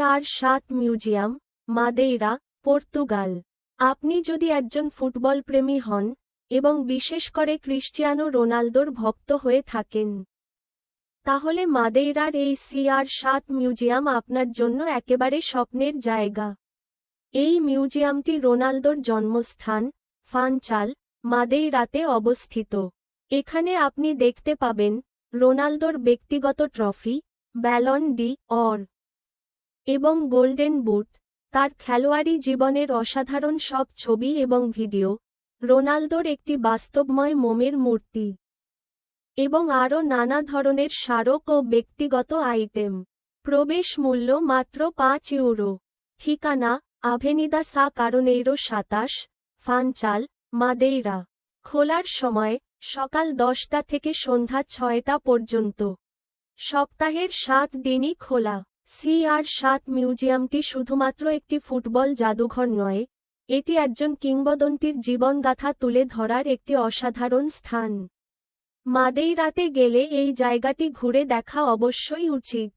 আর সাত museum, Madeira, Portugal. আপনি যদি একজন ফুটবল প্রেমী হন, এবং বিশেষ করে ক্রিশ্চিয়ানো রোনালদোর ভক্ত হয়ে থাকেন, তাহলে মাদেইরার এই সিআর সাত মিউজিয়াম আপনার জন্য একেবারে স্বপ্নের জায়গা। এই মিউজিয়ামটি রোনালদোর জন্মস্থান, ফানচাল, মাদেইরাতে অবস্থিত। এখানে আপনি দেখতে পাবেন রোনালদোর ব্যক্তিগত ট্রফি, ব্যালন ডি অর এবং গোল্ডেন বুট, তার খেলোয়াড়ি জীবনের অসাধারণ সব ছবি এবং ভিডিও, রোনালদোর একটি বাস্তবময় মোমের মূর্তি, এবং আরও নানা ধরনের স্মারক ও ব্যক্তিগত আইটেম। প্রবেশ মূল্য মাত্র পাঁচ ইউরো। ঠিকানা, আভেনিদা সা কারণেইরো সাতাশ, ফানচাল, মাদেইরা। খোলার সময়, সকাল দশটা থেকে সন্ধ্যা ছয়টা পর্যন্ত। সপ্তাহের সাত দিনই খোলা। সি আর সাত মিউজিয়ামটি শুধুমাত্র একটি ফুটবল জাদুঘর নয়, এটি একজন কিংবদন্তির জীবনগাথা তুলে ধরার একটি অসাধারণ স্থান। মাদেইরাতে গেলে এই জায়গাটি ঘুরে দেখা অবশ্যই উচিত।